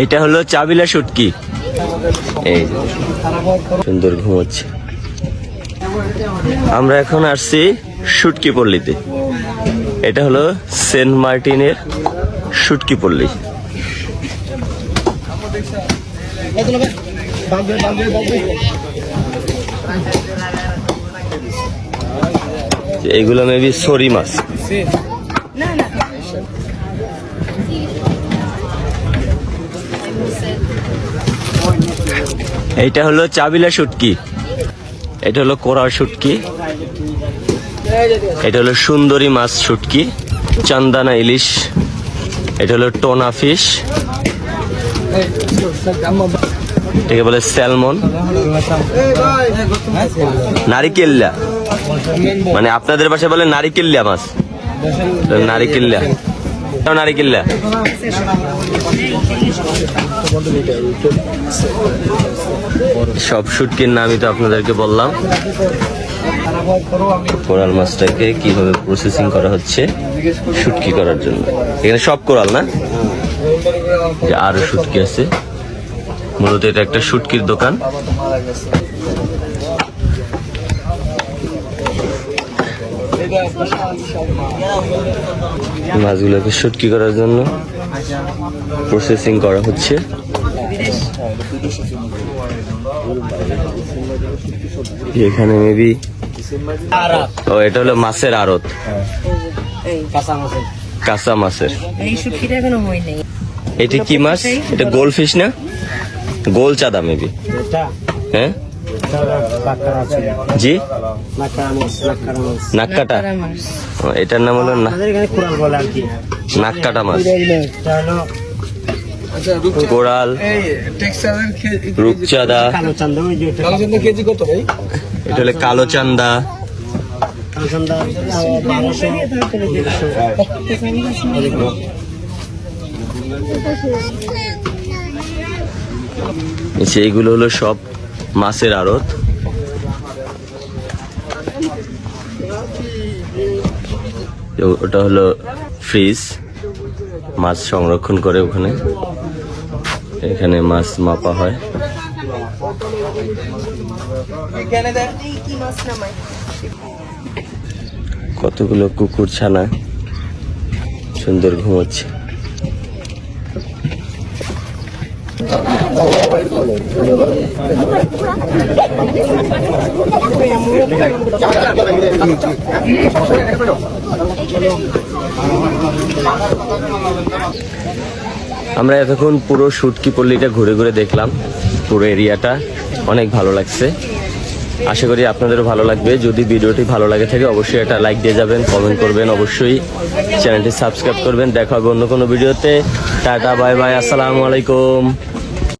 এইটা হলো চাবিলা শুটকি এই সুন্দর ঘুমোচ্ছে। আমরা এখন আসছি শুটকি পল্লীতে। এটা হলো সেন্ট মার্টিনের শুটকি পল্লী। এইগুলো মেবি সরি মাছ। এইটা হলো চাবিলা শুটকি। এটা হলো কোরার শুটকি। এটা হলো সুন্দরী মাছ শুটকি, চান্দানা ইলিশ। এটা হলো টোনা ফিশ। এটাকে বলে স্যালমন। নারিকেল্লা। মানে আপনাদের ভাষায় বলে নারিকেল্লা মাছ। নারিকেল্লা। নারিকেল্লা সব শুটকির নামই তো আপনাদেরকে বললাম। কোরাল মাছটাকে কীভাবে প্রসেসিং করা হচ্ছে, শুটকি করার জন্য। এখানে সব কোরাল না? যে আরও শুটকি আছে। মূলত এটা একটা শুটকির দোকান। মাছগুলোকে শুটকি করার জন্য? প্রসেসিং করা হচ্ছে। এখানে মেবি ও এটা হলো মাছের আড়ত। কাঁচা মাছের। এটা কি মাছ? এটা গোল ফিশ না? গোল চাঁদা মেবি হ্যাঁ? জি? নাক্কাটা এটার নাম হলো না- বলে আর কি। নাক্কাটা মাছ কোরাল রূপচাঁদা। কালো চান্দা ওই যে ওটা কেজি কত ভাই? এটা হলো কালো চান্দা সেইগুলো হলো সব মাছের আড়ত। ওটা হলো ফ্রিজ, মাছ সংরক্ষণ করে ওখানে। এখানে মাছ মাপা হয়। কতগুলো কুকুর ছানা সুন্দর ঘুমোচ্ছে। আমরা এতক্ষণ পুরো শুটকি পল্লীটা ঘুরে ঘুরে দেখলাম। পুরো এরিয়াটা অনেক ভালো লাগছে। আশা করি আপনাদেরও ভালো লাগবে। যদি ভিডিওটি ভালো লাগে থাকে, অবশ্যই একটা লাইক দিয়ে যাবেন কমেন্ট করবেন। অবশ্যই চ্যানেলটি সাবস্ক্রাইব করবেন। দেখা হবে অন্য কোনো ভিডিওতে। Tata, bye bye. আসসালামু আলাইকুম।